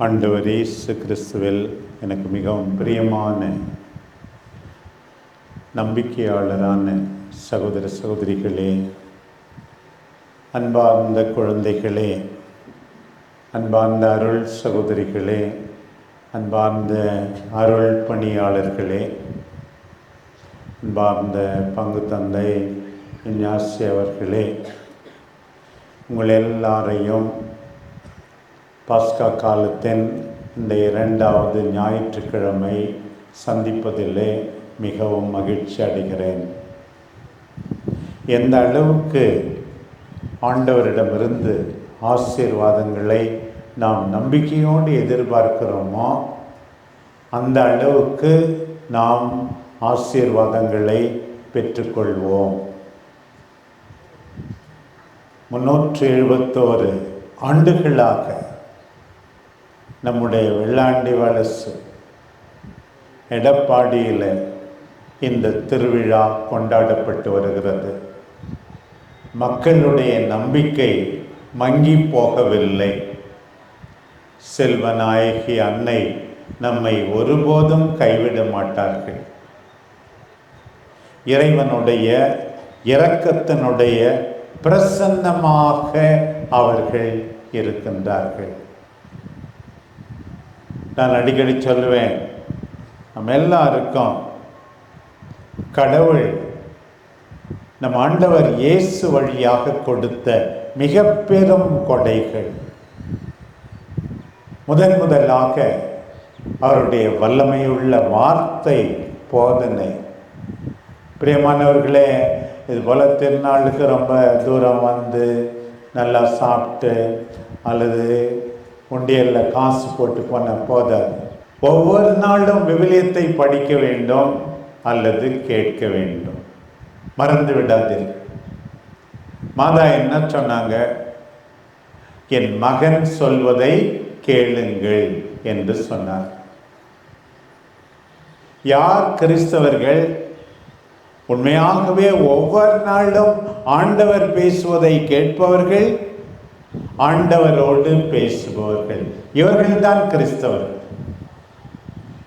ஆண்டவர் இயேசு கிறிஸ்துவில் எனக்கு மிகவும் பிரியமான நம்பிக்கையாளரான சகோதர சகோதரிகளே அன்பார்ந்த குழந்தைகளே அன்பார்ந்த அருள் சகோதரிகளே அன்பார்ந்த அருள் பணியாளர்களே அன்பார்ந்த பங்கு தந்தை விஞ்ஞாசி அவர்களே உங்கள் எல்லாரையும் பாஸ்கா காலத்தின் இந்த இரண்டாவது ஞாயிற்றுக்கிழமை சந்திப்பதிலே மிகவும் மகிழ்ச்சி அடைகிறேன். எந்த அளவுக்கு ஆண்டவரிடமிருந்து ஆசீர்வாதங்களை நாம் நம்பிக்கையோடு எதிர்பார்க்கிறோமோ அந்த அளவுக்கு நாம் ஆசீர்வாதங்களை பெற்றுக்கொள்வோம். முன்னூற்று எழுபத்தோரு ஆண்டுகளாக நம்முடைய வெள்ளாண்டி வலசு எடப்பாடியில் இந்த திருவிழா கொண்டாடப்பட்டு வருகிறது. மக்களுடைய நம்பிக்கை மங்கி போகவில்லை. செல்வநாயகி அன்னை நம்மை ஒருபோதும் கைவிட மாட்டார்கள். இறைவனுடைய இரக்கத்தினுடைய பிரசன்னமாக அவர்கள் இருக்கின்றார்கள். நான் அடிக்கடி சொல்லுவேன். நம்ம எல்லாருக்கும் கடவுள் நம் ஆண்டவர் இயேசு வழியாக கொடுத்த மிக பெரும் கொடைகள். முதன் முதலாக அவருடைய வல்லமையுள்ள வார்த்தை போதனை. பிரியமானவர்களே இது போல் திருநாளுக்கு ரொம்ப தூரம் வந்து நல்லா சாப்பிட்டு அல்லது உண்டியலில் காசு போட்டு போன போதாது ஒவ்வொரு நாளும் விவிலியத்தை படிக்க வேண்டும் அல்லது கேட்க வேண்டும். மறந்து விடாதீர்கள் மாதா என்ன சொன்னாங்க? என் மகன் சொல்வதை கேளுங்கள் என்று சொன்னார். யார் கிறிஸ்தவர்கள்? உண்மையாகவே ஒவ்வொரு நாளும் ஆண்டவர் பேசுவதை கேட்பவர்கள் ஆண்டவரோடு பேசுபவர்கள். இவர்கள்தான் கிறிஸ்தவர்கள்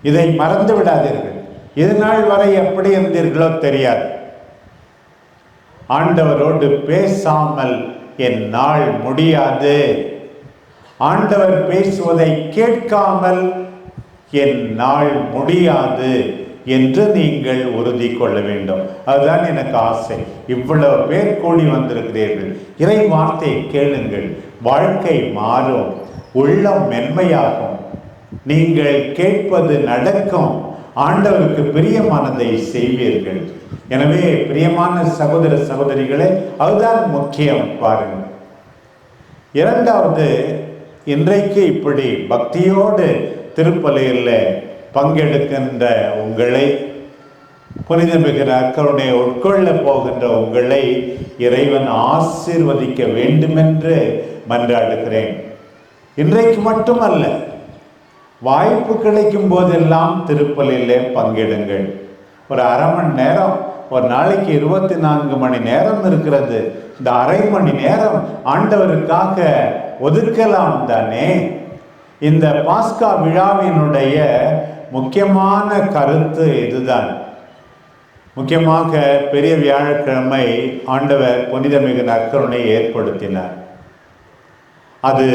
இதை மறந்து விடாதீர்கள். இது நாள் வரை எப்படி இருந்தீர்களோ தெரியாது. ஆண்டவரோடு பேசாமல் என் நாள் முடியாது. ஆண்டவர் பேசுவதை கேட்காமல் என் நாள் முடியாது. என்று நீங்கள் உறுதி கொள்ள வேண்டும். அதுதான் எனக்கு ஆசை. இவ்வளவு பேர் கூடி வந்திருக்கிறீர்கள். இறை வார்த்தையை கேளுங்கள். வாழ்க்கை மாறும். உள்ளம் மென்மையாகும். நீங்கள் கேட்பது நடக்கும். ஆண்டவருக்கு பிரியமானதை செய்வீர்கள். எனவே பிரியமான சகோதர சகோதரிகளே அதுதான் முக்கியம் பாருங்கள் இரண்டாவது இன்றைக்கு இப்படி பக்தியோடு திருப்பலையில் பங்கெடுக்கின்ற உங்களை புனிதமிகிற அக்கருடைய உட்கொள்ள போகின்ற உங்களை இறைவன் ஆசீர்வதிக்க வேண்டுமென்று மன்றாடுகிறேன். இன்றைக்கு மட்டுமல்ல வாய்ப்பு கிடைக்கும் போதெல்லாம் திருப்பலிலே பங்கெடுங்கள். ஒரு அரை மணி நேரம் ஒரு நாளைக்கு இருபத்தி நான்கு மணி நேரம் இருக்கிறது. இந்த அரை மணி நேரம் ஆண்டவருக்காக ஒதுக்கலாம் தானே? இந்த பாஸ்கா விழாவினுடைய முக்கியமான கருத்து இதுதான். முக்கியமாக பெரிய வியாழக்கிழமை ஆண்டவர் புனிதமிகு நற்கருணை ஏற்படுத்தினார். அது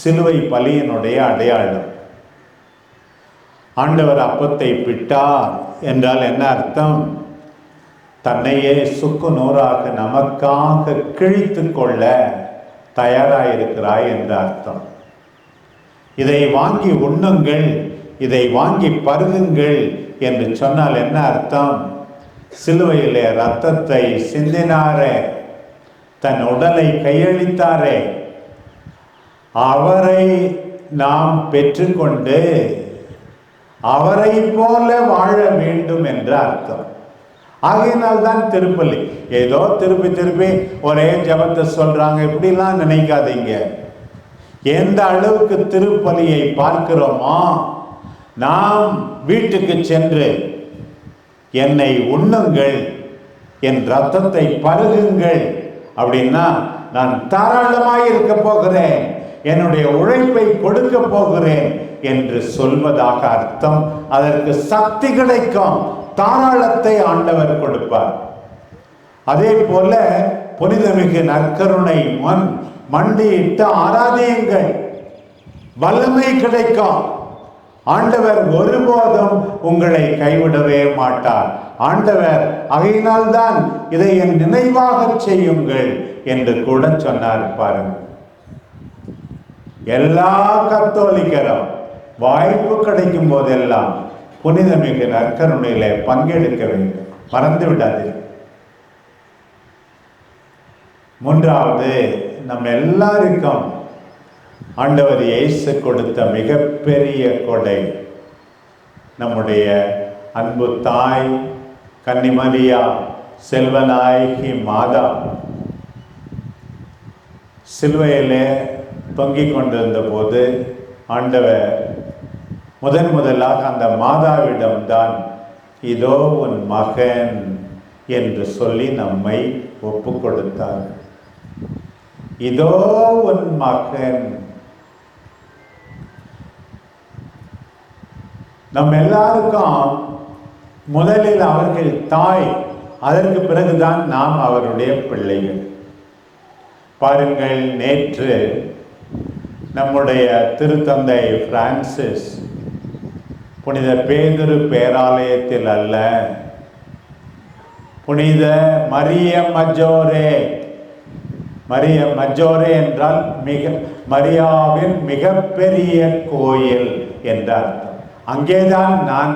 சிலுவை பலியினுடைய அடையாளம். ஆண்டவர் அப்பத்தை பிட்டார் என்றால் என்ன அர்த்தம்? தன்னையே சுக்கு நூறாக நமக்காக கிழித்து கொள்ள தயாராயிருக்கிறாய் என்ற அர்த்தம். இதை வாங்கி உண்ணுங்கள். இதை வாங்கி பருகுங்கள் என்று சொன்னால் என்ன அர்த்தம்? சிலுவையிலே ரத்தத்தை சிந்தினாரே தன் உடலை கையளித்தாரே. அவரை நாம் பெற்றுக்கொண்டு அவரை போல வாழ வேண்டும் என்று அர்த்தம். ஆகையினால் தான் திருப்பலி. ஏதோ திருப்பி திருப்பி ஒரே ஜபத்தை சொல்றாங்க இப்படிலாம் நினைக்காதீங்க. எந்த அளவுக்கு திருப்பலியை பார்க்கிறோமோ நாம் வீட்டுக்கு சென்று என்னை உண்ணுங்கள் என் ரத்தத்தை பருகுங்கள் அப்படின்னா நான் தாராளமாக இருக்க போகிறேன் என்னுடைய உழைப்பை கொடுக்க போகிறேன் என்று சொல்வதாக அர்த்தம். அதற்கு சக்தி கிடைக்கும். தாராளத்தை ஆண்டவர் கொடுப்பார். அதே போல புனிதமிகு நற்கருணை மண் மண்டியிட்டு ஆராதியுங்கள். வல்லமை கிடைக்கும். ஆண்டவர் ஒருபோதும் உங்களை கைவிடவே மாட்டார். ஆண்டவர் அகையினால்தான் இதை என் நினைவாக செய்யுங்கள் என்று கூட சொன்னார் பாருங்கள் எல்லா கத்தோலிக்கரும் வாய்ப்பு கிடைக்கும் போதெல்லாம் புனிதமிகு நற்கருணையிலே பங்கெடுக்க வேண்டும். மறந்து விடாது மூன்றாவது நம்ம எல்லாருக்கும் ஆண்டவர் இயேசு கொடுத்த மிகப்பெரிய கொடை நம்முடைய அன்பு தாய் கன்னிமரியா செல்வநாயகி மாதா. சிலுவையிலே தொங்கிக் கொண்டிருந்த போது ஆண்டவர் முதன் முதலாக அந்த மாதாவிடம்தான் இதோ உன் மகன் என்று சொல்லி நம்மை ஒப்பு கொடுத்தார். இதோ உன் மகன் நம்ம எல்லாருக்கும் முதலில் அவர்கள் தாய் அதற்கு பிறகுதான் நாம் அவருடைய பிள்ளைகள். பாருங்கள் நேற்று நம்முடைய திருத்தந்தை பிரான்சிஸ் புனித பேதுரு பேராலயத்தில் அல்ல புனித மரிய மஜோரே மரிய மஜோரே என்றால் மிக மரியாவின் மிகப்பெரிய கோயில் என்ற அர்த்தம் அங்கேதான் நான்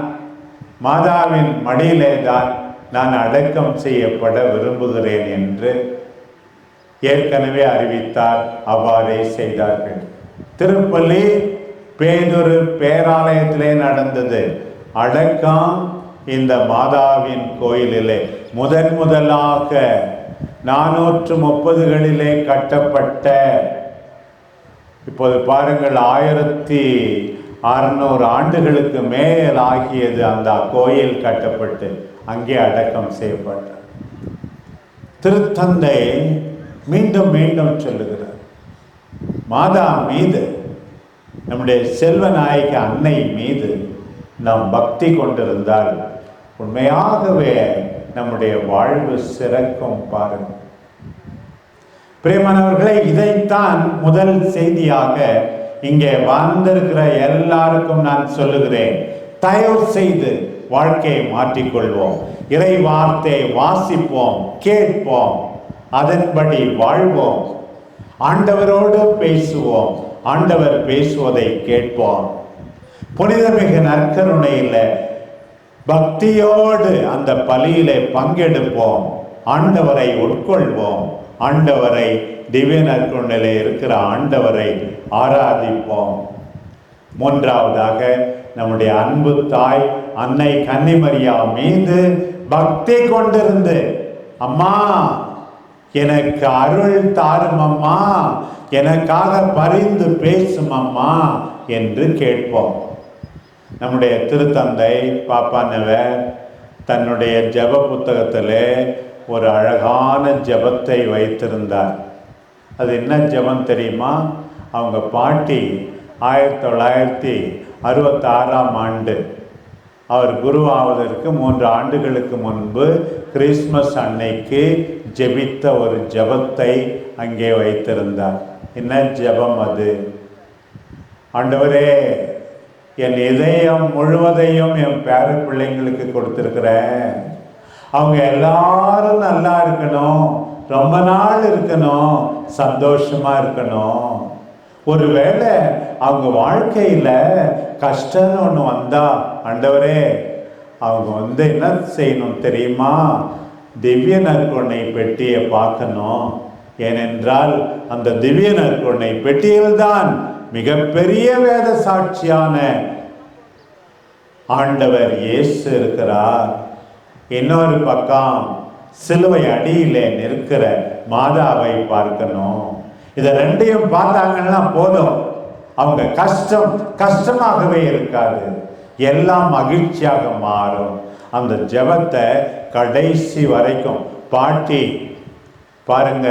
மாதாவின் மடியிலே தான் நான் அடக்கம் செய்யப்பட விரும்புகிறேன் என்று ஏற்கனவே அறிவித்தார் அவ்வாறே செய்தார்கள். திருப்பள்ளி பேதொரு பேராலயத்திலே நடந்தது. அடக்கம் இந்த மாதாவின் கோயிலிலே. முதன் முதலாக நானூற்று முப்பதுகளிலே கட்டப்பட்ட இப்போது பாருங்கள் ஆயிரத்தி அறுநூறு ஆண்டுகளுக்கு மேல் ஆகியது அந்த கோயில் கட்டப்பட்டு அங்கே அடக்கம் செய்யப்பட்டார் திருத்தந்தை மீண்டும் மீண்டும் சொல்லுகிறார் மாதா மீது நம்முடைய செல்வநாயக அன்னை மீது நாம் பக்தி கொண்டிருந்தால் உண்மையாகவே நம்முடைய வாழ்வு சிறக்கும் பாருங்கள். பிரியமானவர்களே இதைத்தான் முதல் செய்தியாக இங்கே வந்திருக்கிற எல்லாருக்கும் நான் சொல்லுகிறேன் தயவு செய்து வாழ்க்கையை மாற்றிக்கொள்வோம். இறை வார்த்தையை வாசிப்போம் கேட்போம் அதன்படி வாழ்வோம். ஆண்டவரோடு பேசுவோம் ஆண்டவர் பேசுவதை கேட்போம். புனிதமிகு நற்கருணையில் பக்தியோடு அந்த பலியிலே பங்கெடுப்போம். ஆண்டவரை உட்கொள்வோம் ஆண்டவரை திவ்ய நற்கொண்டிலே இருக்கிற ஆண்டவரை ஆராதிப்போம். மூன்றாவதாக நம்முடைய அன்பு தாய் அன்னை கன்னிமரியா மீது பக்தி கொண்டிருந்து அம்மா எனக்கு அருள் தாரும் அம்மா எனக்காக பரிந்து பேசும் அம்மா என்று கேட்போம். நம்முடைய திருத்தந்தை பாப்பானவர் தன்னுடைய ஜெப புத்தகத்தில் ஒரு அழகான ஜெபத்தை வைத்திருந்தார். அது என்ன ஜெபம் தெரியுமா? அவங்க பாட்டி ஆயிரத்தி தொள்ளாயிரத்தி அறுபத்தாறாம் ஆண்டு. அவர் குருவாவதற்கு மூன்று ஆண்டுகளுக்கு முன்பு கிறிஸ்மஸ் அன்னைக்கு ஜெபித்த ஒரு ஜெபத்தை அங்கே வைத்திருந்தார். என்ன ஜெபம் அது? ஆண்டவரே என் இதயம் முழுவதையும் என் பேர பிள்ளைங்களுக்கு கொடுத்துருக்குறேன் அவங்க எல்லாரும் நல்லா இருக்கணும். ரொம்ப நாள் இருக்கணும் சந்தோஷமா இருக்கணும். ஒருவேளை அவங்க வாழ்க்கையில கஷ்டம்னு ஒன்று வந்தா ஆண்டவரே அவங்க வந்து என்ன செய்யணும் தெரியுமா? திவ்ய நற்கொண்டை பெட்டியை பார்க்கணும். ஏனென்றால் அந்த திவ்ய நற்கொண்டை பெட்டியில்தான் மிகப்பெரிய வேத சாட்சியான ஆண்டவர் இயேசு இருக்கிறார். இன்னொரு பக்கம் சிலுவை அடியிலே நிற்கிற மாதாவை பார்க்கணும். இதை ரெண்டையும் பார்த்தாங்கன்னா போதும். அவங்க கஷ்டம் கஷ்டமாகவே இருக்காது. எல்லாம் மகிழ்ச்சியாக மாறும். அந்த ஜெபத்தை கடைசி வரைக்கும். பாட்டி பாருங்க.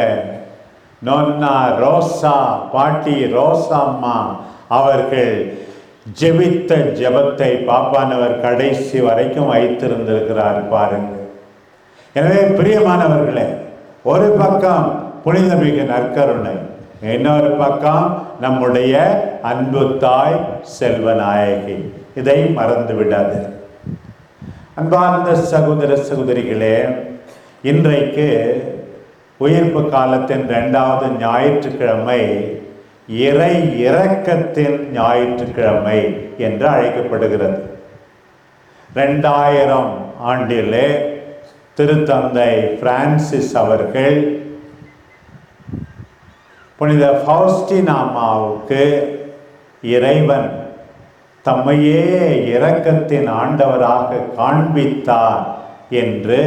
நொன்னா ரோசா பாட்டி ரோசாம்மா அவர்கள் ஜெபித்த ஜெபத்தை பாப்பானவர் கடைசி வரைக்கும் வைத்திருந்திருக்கிறார் பாருங்கள் எனவே பிரியமானவர்களே ஒரு பக்கம் புனித மிக நற்கருணை இன்னொரு பக்கம் நம்முடைய அன்பு தாய் செல்வநாயகி. இதை மறந்து விடாது அன்பார்ந்த சகோதர சகோதரிகளே இன்றைக்கு உயிர்ப்பு காலத்தின் இரண்டாவது ஞாயிற்றுக்கிழமை இறை இறக்கத்தின் ஞாயிற்றுக்கிழமை என்று அழைக்கப்படுகிறது. ரெண்டாயிரம் ஆண்டிலே திருத்தந்தை பிரான்சிஸ் அவர்கள் புனித ஃபவுஸ்டினாமாவுக்கு இறைவன் தம்மையே இரக்கத்தின் ஆண்டவராக காண்பித்தார் என்று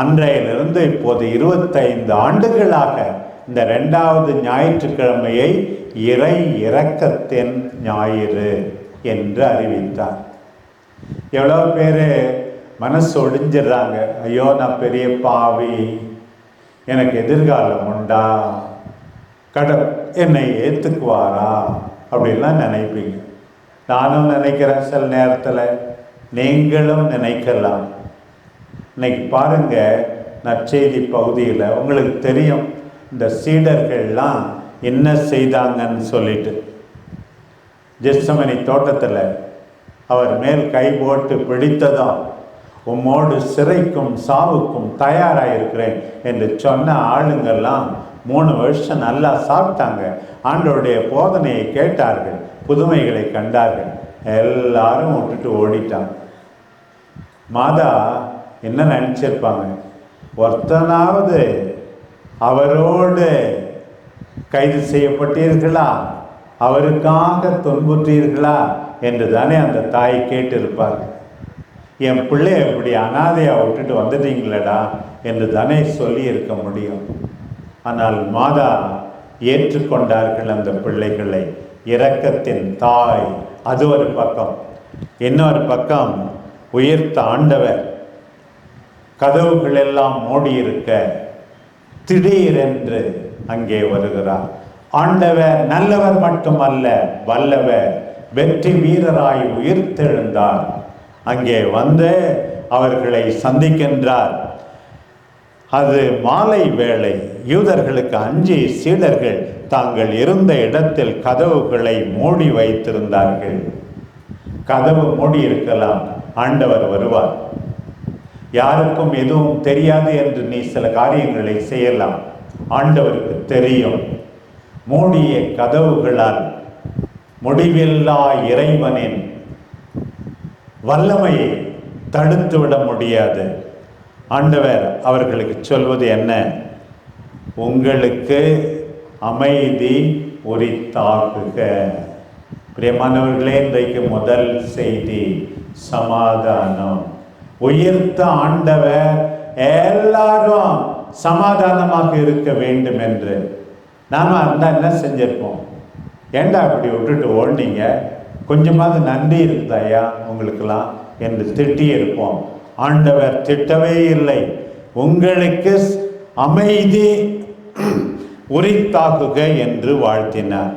அன்றையிலிருந்து இப்போது இருபத்தைந்து ஆண்டுகளாக இந்த ரெண்டாவது ஞாயிற்றுக்கிழமையை இறை இரக்கத்தின் ஞாயிறு என்று அறிவித்தார். எவ்வளோ பேர் மனசு ஒடிஞ்சிடுறாங்க ஐயோ நான் பெரிய பாவி. எனக்கு எதிர்காலம் உண்டா? கட என்னை ஏற்றுக்குவாரா அப்படின்லாம் நினைப்பீங்க. நானும் நினைக்கிறேன் சில நேரத்தில். நீங்களும் நினைக்கலாம். இன்னைக்கு பாருங்கள் நற்செய்தி பகுதியில் உங்களுக்கு தெரியும். இந்த சீடர்கள்லாம் என்ன செய்தாங்கன்னு சொல்லிட்டு. ஜெஸ்டமணி தோட்டத்தில் அவர் மேல் கை போட்டு பிடித்ததும் உம்மோடு சிறைக்கும் சாவுக்கும் தயாராக இருக்கிறேன் என்று சொன்ன ஆளுங்கெல்லாம் மூணு வருஷம் நல்லா சாப்பிட்டாங்க. ஆண்டோடைய போதனையை கேட்டார்கள் புதுமைகளை கண்டார்கள். எல்லாரும் விட்டுட்டு ஓடிட்டாங்க. மாதா என்ன நினச்சிருப்பாங்க? ஒருத்தனாவது அவரோடு கைது செய்யப்பட்டீர்களா? அவருக்காக துன்புற்றீர்களா? என்று தானே அந்த தாய் கேட்டிருப்பார்கள் என் பிள்ளைய இப்படி அனாதையாக விட்டுட்டு வந்துட்டீங்களடா என்று தானே சொல்லி இருக்க முடியும். ஆனால் மாதா ஏற்றுக்கொண்டார்கள் அந்த பிள்ளைகளை. இரக்கத்தின் தாய் அது ஒரு பக்கம். இன்னொரு பக்கம் உயிர்த்த ஆண்டவர். கதவுகள் எல்லாம் திடீரென்று அங்கே வருகிறார். ஆண்டவர் நல்லவர் மட்டுமல்ல வல்லவர். வெற்றி வீரராய் உயிர்த்தெழுந்தார். அங்கே வந்து அவர்களை சந்திக்கின்றார். அது மாலை வேளை. யூதர்களுக்கு அஞ்சு சீடர்கள் தாங்கள் இருந்த இடத்தில் கதவுகளை மூடி வைத்திருந்தார்கள். கதவு மூடி இருக்கலாம். ஆண்டவர் வருவார். யாருக்கும் எதுவும் தெரியாது என்று நீ சில காரியங்களை செய்யலாம். ஆண்டவருக்கு தெரியும். மூடிய கதவுகளால் முடிவில்லா இறைவனின் வல்லமையை தடுத்து விட முடியாது. ஆண்டவர் அவர்களுக்கு சொல்வது என்ன? உங்களுக்கு அமைதி உரித்தாக்குக. பிரியமானவர்களே இன்றைக்கு முதல் செய்தி சமாதானம். உயிர்த்த ஆண்டவர் எல்லாரும் சமாதானமாக இருக்க வேண்டும் என்று. நாம் அந்த என்ன செஞ்சிருப்போம்? ஏண்டா அப்படி விட்டுட்டு ஓடினீங்க? கொஞ்சமாவது நன்றி இருக்குதாயா உங்களுக்கெல்லாம் என்று திட்டி இருப்போம் ஆண்டவர் திட்டவே இல்லை. உங்களுக்கு அமைதி உரித்தாக்குக என்று வாழ்த்தினார்.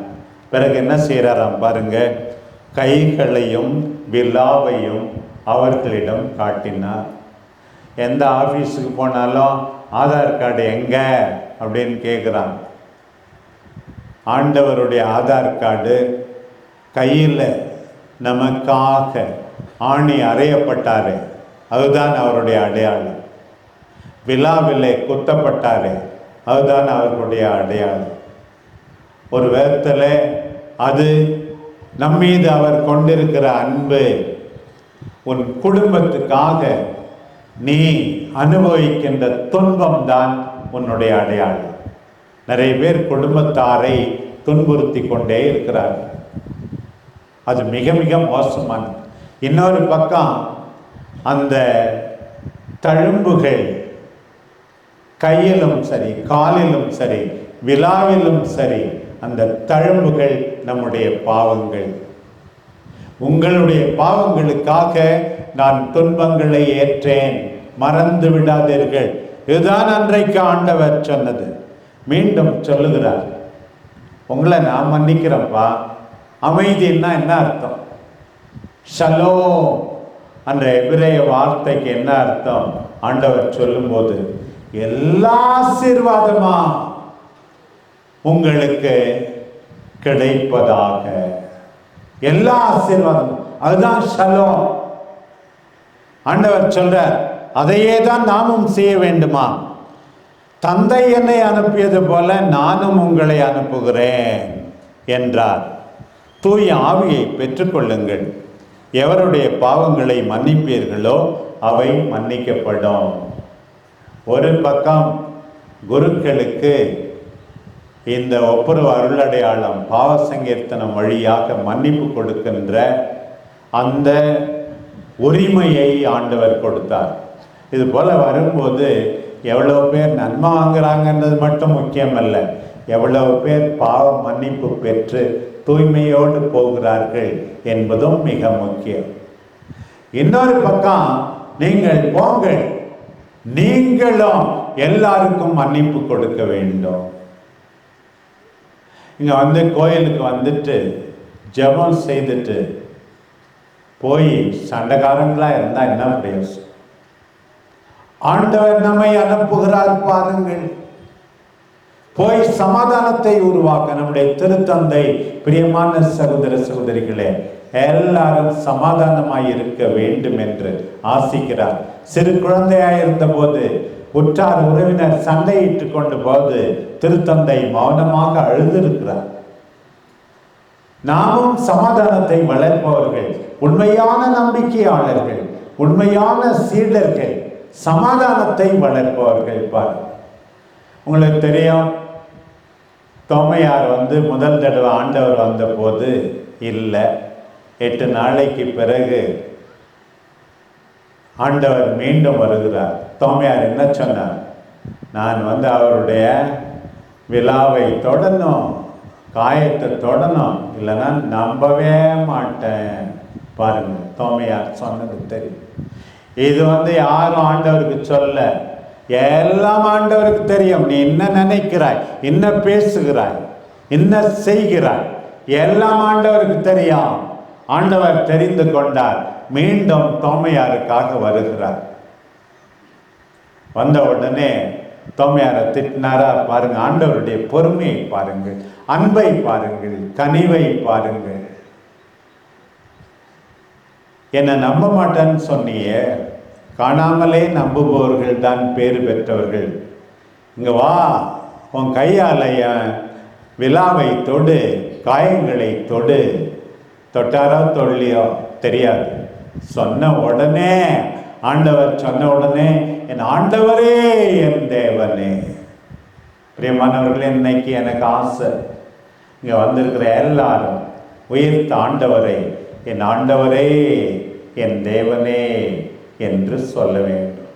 பிறகு என்ன செய்கிறாராம் பாருங்க. கைகளையும் வில்லாவையும் அவர்களிடம் காட்டினார். எந்த ஆஃபீஸுக்கு போனாலும் ஆதார் கார்டு எங்க? அப்படின்னு கேட்குறாங்க ஆண்டவருடைய ஆதார் கார்டு கையில் நமக்காக ஆணி அறையப்பட்டார் அதுதான் அவருடைய அடையாளம். விழாவிலே குத்தப்பட்டார் அதுதான் அவர்களுடைய அடையாளம். ஒரு விதத்தில் அது நம்மீது அவர் கொண்டிருக்கிற அன்பு உன் குடும்பத்துக்காக நீ அனுபவிக்கின்ற துன்பம் தான் உன்னுடைய அடையாளம். நிறைய பேர் குடும்பத்தாரை துன்புறுத்தி கொண்டே இருக்கிறார்கள். அது மிக மிக மோசமானது. இன்னொரு பக்கம் அந்த தழும்புகள் கையிலும் சரி காலிலும் சரி விழாவிலும் சரி அந்த தழும்புகள் நம்முடைய பாவங்கள். உங்களுடைய பாவங்களுக்காக நான் துன்பங்களை ஏற்றேன். மறந்து விடாதீர்கள். இதுதான் அன்றைக்கு ஆண்டவர் சொன்னது. மீண்டும் சொல்லுகிறார். உங்களை நான் மன்னிக்கிறேன்ப்பா. அமைதின்னா என்ன அர்த்தம்? ஷலோ அந்த எபிரேய வார்த்தைக்கு என்ன அர்த்தம்? ஆண்டவர் சொல்லும்போது எல்லா ஆசீர்வாதமா உங்களுக்கு கிடைப்பதாக. எல்லா ஆசீர்வாதமும். அதுதான் ஷலோ ஆண்டவர் சொல்றார் அதையே தான் நாமும் செய்ய வேண்டுமா? தந்தை என்னை அனுப்பியது போல நானும் உங்களை அனுப்புகிறேன் என்றார். தூய ஆவியை பெற்றுக்கொள்ளுங்கள். எவருடைய பாவங்களை மன்னிப்பீர்களோ அவை மன்னிக்கப்படும். ஒரு பக்கம் குருக்களுக்கு இந்த ஒப்புரவு அருளடையாளம் பாவ சங்கீர்த்தனம் வழியாக மன்னிப்பு கொடுக்கின்ற அந்த உரிமையை ஆண்டவர் கொடுத்தார். இது போல வரும்போது எவ்வளோ பேர் நன்மை வாங்குறாங்கன்றது மட்டும் முக்கியமல்ல. எவ்வளவு பேர் பாவ மன்னிப்பு பெற்று தூய்மையோடு போகிறார்கள் என்பதும் மிக முக்கியம். இன்னொரு பக்கம் நீங்கள் போங்கள். நீங்களும் எல்லாருக்கும் மன்னிப்பு கொடுக்க வேண்டும். இங்க வந்து கோயிலுக்கு வந்துட்டு ஜெபம் செய்துட்டு போய் சண்டைக்காரங்களா இருந்தா என்ன பிரயோசனம்? ஆண்டவர் நம்மை அனுப்புகிறார் பாருங்கள். போய் சமாதானத்தை உருவாக்க நம்முடைய திருத்தந்தை பிரியமான சகோதர சகோதரிகளே எல்லாரும் சமாதானமாய் இருக்க வேண்டும் என்று ஆசிக்கிறார். சிறு குழந்தையாய் இருந்தபோது உற்றார் உறவினர் சண்டையிட்டு கொண்ட போது திருத்தந்தை மௌனமாக அழுதிருக்கிறார். நாமும் சமாதானத்தை வளர்ப்பவர்கள் உண்மையான நம்பிக்கையாளர்கள் உண்மையான சீடர்கள் சமாதானத்தை வளர்ப்பவர்கள் பார். உங்களுக்கு தெரியும் தோமையார் வந்து முதல் தடவை ஆண்டவர் வந்தபோது இல்லை எட்டு நாளைக்கு பிறகு ஆண்டவர் மீண்டும் வருகிறார். தோமையார் என்ன சொன்னார்? நான் வந்து அவருடைய விழாவை தொடணும் காயத்தை தொடணும் இல்லைன்னா நம்பவே மாட்டேன். பாருங்கள் தோமையார் சொன்னது தெரியும். இது வந்து யாரும் ஆண்டவருக்கு சொல்ல எல்லாம் ஆண்டவருக்கு தெரியும். நீ என்ன நினைக்கிறாய்? என்ன பேசுகிறாய்? என்ன செய்கிறாய்? எல்லாம் ஆண்டவருக்கு தெரியும். ஆண்டவர் தெரிந்து கொண்டார். மீண்டும் தோமையாருக்காக வருகிறார். வந்த உடனே தோமையாரை திட்டினாரா? பாருங்க ஆண்டவருடைய பொறுமையை பாருங்கள். அன்பை பாருங்கள். கனிவை பாருங்கள். என்னை நம்ப மாட்டேன்னு சொன்னியே. காணாமலே நம்புபவர்கள் தான் பேறு பெற்றவர்கள். இங்க வா உன் கையால் என் விழாவை தொடு காயங்களை தொடு. தொட்டாரோ தொல்லியோ தெரியாது. சொன்ன உடனே ஆண்டவர் சொன்ன உடனே என் ஆண்டவரே என் தேவனே. பிரியமானவர்களே இன்னைக்கு எனக்கு ஆசை. இங்கே வந்திருக்கிற எல்லாரும் உயிர்த்த ஆண்டவரை என் ஆண்டவரே என் தேவனே. என்று சொல்ல வேண்டும்.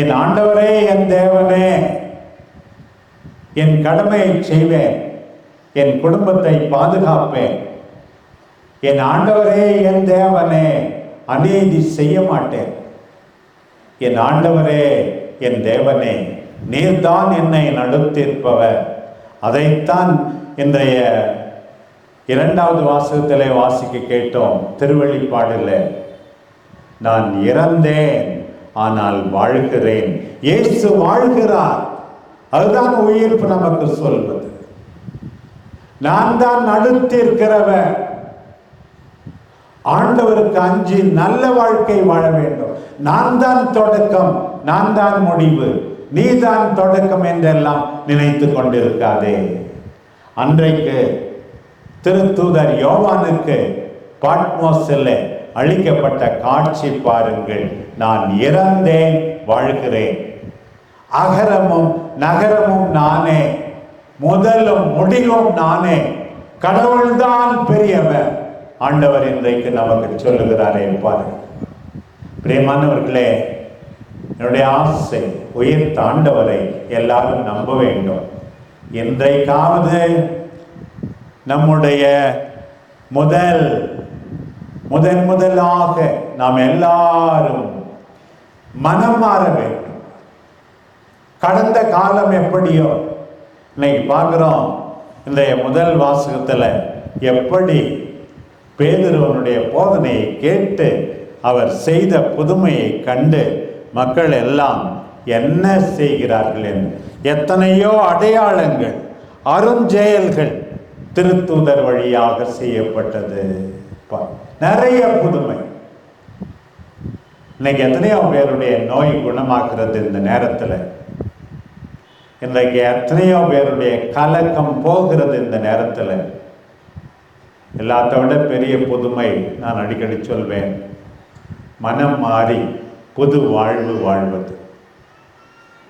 என் ஆண்டவரே என் தேவனே என் கடமையை செய்வேன். என் குடும்பத்தை பாதுகாப்பேன். என் ஆண்டவரே என் தேவனே அநீதி செய்ய மாட்டேன். என் ஆண்டவரே என் தேவனே நீர்தான் என்னை நடுத்திருப்பவர். அதைத்தான் இன்றைய இரண்டாவது வாசகத்திலே வாசிக்க கேட்டோம். திருவெளிப்பாடில் நான் இறந்தேன் ஆனால் வாழ்கிறேன். இயேசு வாழ்கிறார். அதுதான் உயிர்ப்பு நமக்கு சொல்வது. நான் தான் நடுத்திருக்கிறவன். ஆண்டவருக்கு அஞ்சு நல்ல வாழ்க்கை வாழ வேண்டும். நான் தான் தொடக்கம் நான் தான் முடிவு. நீ தான் தொடக்கம் என்றெல்லாம் நினைத்து கொண்டிருக்காதே. அன்றைக்கு திருத்தூதர் யோவானுக்கு பாட்மோஸில் அளிக்கப்பட்ட காட்சி பாருங்கள். நான் இறந்தேன் வாழ்கிறேன். அகரமும் நகரமும் நானே. முதலும் முடிவும் நானே. கடவுள்தான் பெரியவர். ஆண்டவர் இன்றைக்கு நமக்கு சொல்லுகிறாரே பாருங்கள் பிரியமானவர்களே என்னுடைய ஆசை உயிர்த்த ஆண்டவரை எல்லாரும் நம்ப வேண்டும். இன்றைக்காவது நம்முடைய முதல் முதன் முதலாக நாம் எல்லாரும் மனம் மாற வேண்டும். கடந்த காலம் எப்படியோ இன்னைக்கு பார்க்குறோம் இந்த முதல் வாசகத்தில் எப்படி பேதுருவனுடைய போதனையை கேட்டு அவர் செய்த புதுமையை கண்டு மக்கள் எல்லாம் என்ன செய்கிறார்கள் என்று. எத்தனையோ அடையாளங்கள் அருஞ்செயல்கள் திருத்தூதர் வழியாக செய்யப்பட்டது. பா- நிறைய புதுமை. இன்னைக்கு எத்தனையோ பேருடைய நோய் குணமாக்குறது இந்த நேரத்தில்? இன்றைக்கு எத்தனையோ பேருடைய கலக்கம் போகிறது இந்த நேரத்தில்? எல்லாத்த விட பெரிய புதுமை நான் அடிக்கடி சொல்வேன். மனம் மாறி புது வாழ்வு வாழ்வது.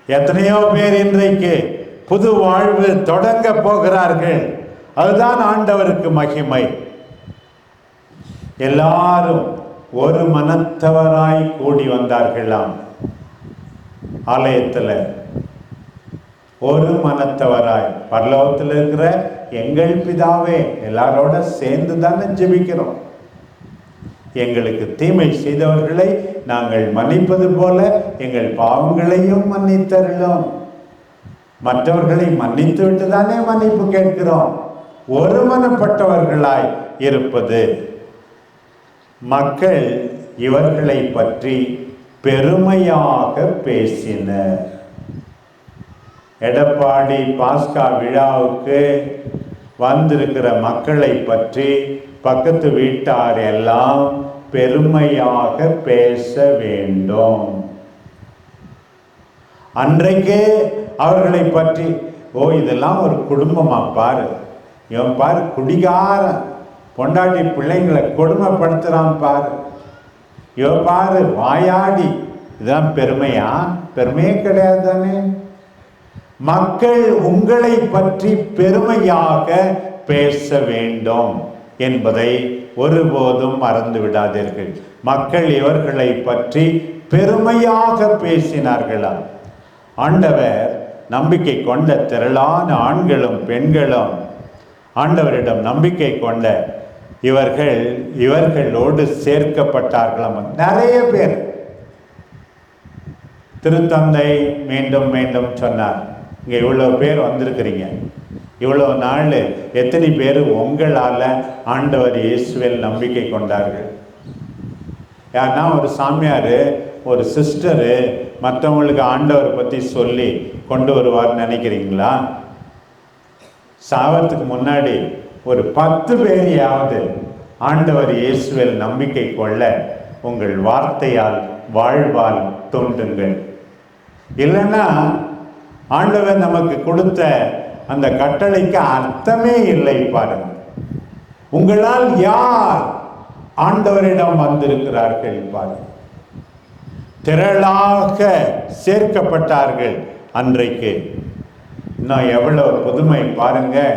எத்தனையோ பேர் இன்றைக்கு புது வாழ்வு தொடங்க போகிறார்கள். அதுதான் ஆண்டவருக்கு மகிமை. எல்லாரும் ஒரு மனத்தவராய் கூடி வந்தார்களாம். ஆலயத்தில் ஒரு மனத்தவராய் பரலோகத்தில் இருக்கிற எங்கள் பிதாவே எல்லாரோட சேர்ந்து தானே ஜெபிக்கிறோம். எங்களுக்கு தீமை செய்தவர்களை நாங்கள் மன்னிப்பது போல எங்கள் பாவங்களையும் மன்னித்தருளோம். மற்றவர்களை மன்னித்து விட்டு தானே மன்னிப்பு கேட்கிறோம். ஒருமனப்பட்டவர்களாய் இருப்பது மக்கள் இவர்களை பற்றி பெருமையாக பேசினர். எடப்பாடி பாஸ்கா விழாவுக்கு வந்திருக்கிற மக்களை பற்றி பக்கத்து வீட்டார் எல்லாம் பெருமையாக பேச வேண்டும். அன்றைக்கே அவர்களை பற்றி ஓ இதெல்லாம் ஒரு குடும்பமா பாரு? இவன் பாரு குடிகாரன் பொண்டாட்டி பிள்ளைங்களை கொடுமைப்படுத்துகிறான் பாரு. யோ பாரு வாயாடி. இதுதான் பெருமையா? பெருமையே கிடையாது தானே மக்கள் உங்களை பற்றி பெருமையாக பேச வேண்டும் என்பதை ஒருபோதும் மறந்து விடாதீர்கள். மக்கள் இவர்களை பற்றி பெருமையாக பேசினார்களாம் ஆண்டவர் நம்பிக்கை கொண்ட திரளான ஆண்களும் பெண்களும் ஆண்டவரிடம் நம்பிக்கை கொண்ட இவர்கள் இவர்களோடு சேர்க்கப்பட்டார்களாம் நிறைய பேர். திருத்தந்தை மீண்டும் மீண்டும் சொன்னார். இங்கே இவ்வளோ பேர் வந்திருக்கிறீங்க. இவ்வளோ நாள் எத்தனை பேர் உங்களால் ஆண்டவர் இயேசுவில் நம்பிக்கை கொண்டார்கள்? யாருன்னா ஒரு சாமியார் ஒரு சிஸ்டரு மற்றவங்களுக்கு ஆண்டவரை பற்றி சொல்லி கொண்டு வருவார்னு நினைக்கிறீங்களா? சாவத்துக்கு முன்னாடி ஒரு பத்து பேரையாவது ஆண்டவர் இயேசுவில் நம்பிக்கை கொள்ள உங்கள் வார்த்தையால் வாழ்வால் தோன்றுங்கள். இல்லைன்னா ஆண்டவர் நமக்கு கொடுத்த அந்த கட்டளைக்கு அர்த்தமே இல்லை பாருங்க. உங்களால் யார் ஆண்டவரிடம் வந்திருக்கிறார்கள் பாருங்க. திரளாக சேர்க்கப்பட்டார்கள் அன்றைக்கு. இன்னும் எவ்வளவு புதுமை பாருங்கள்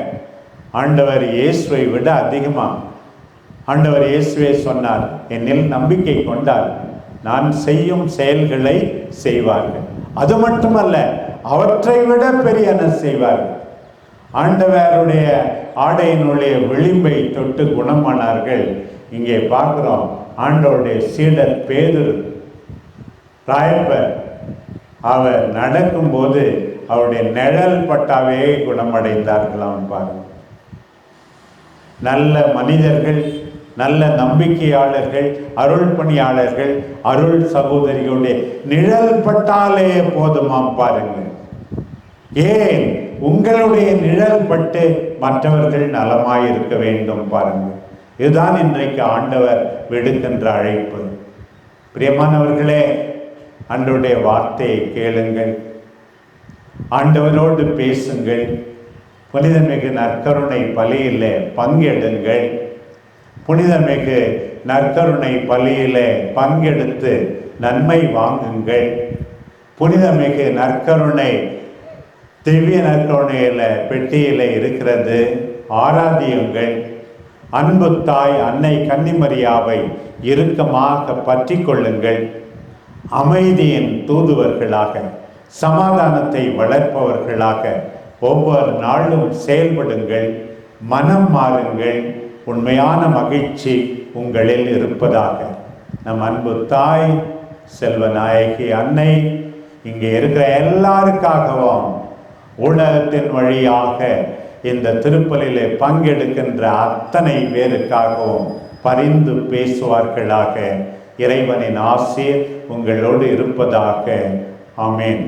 ஆண்டவர் இயேசுவை விட அதிகமாக ஆண்டவர் இயேசுவே சொன்னார் என்னில் நம்பிக்கை கொண்டால் நான் செய்யும் செயல்களை செய்வார்கள். அது மட்டுமல்ல அவற்றை விட பெரியன செய்வார்கள். ஆண்டவருடைய ஆடையினுடைய விளிம்பை தொட்டு குணமானார்கள். இங்கே பார்க்கிறோம் ஆண்டவருடைய சீடர் பேதுரு ராயப்பர் அவர் நடக்கும்போது அவருடைய நிழல் பட்டாவே குணமடைந்தார்களாம் பாருங்கள் நல்ல மனிதர்கள் நல்ல நம்பிக்கையாளர்கள் அருள் பணியாளர்கள் அருள் சகோதரிகளுடைய நிழல் பட்டாலே போதுமாம் பாருங்கள். ஏன்? உங்களுடைய நிழல் பட்டு மற்றவர்கள் நலமாய் இருக்க வேண்டும் பாருங்கள். இதுதான் இன்றைக்கு ஆண்டவர் விடுக்கின்ற அழைப்பு. பிரியமானவர்களே அன்றைய வார்த்தையை கேளுங்கள். ஆண்டவரோடு பேசுங்கள். புனிதமிகு நற்கருணை பலியிலே பங்கெடுங்கள். புனிதமிகு நற்கருணை பலியிலே பங்கெடுத்து நன்மை வாங்குங்கள். புனிதமிகு நற்கருணை திவ்ய நற்கருணையில் பெட்டியில் இருக்கிறது. ஆராதியுங்கள். அன்பு தாய் அன்னை கன்னிமரியாவை இறுக்கமாக பற்றி கொள்ளுங்கள். அமைதியின் தூதுவர்களாக சமாதானத்தை வளர்ப்பவர்களாக ஒவ்வொரு நாளும் செயல்படுங்கள் மனம் மாறுங்கள் உண்மையான மகிழ்ச்சி உங்களில் இருப்பதாக. நம் அன்பு தாய் செல்வநாயகி அன்னை இங்கே இருக்கிற எல்லாருக்காகவும் ஊடகத்தின் வழியாக இந்த திருப்பலிலே பங்கெடுக்கின்ற அத்தனை பேருக்காகவும் பரிந்து பேசுவார்களாக. இறைவனின் ஆசிர் உங்களோடு இருப்பதாக. ஆமேன்.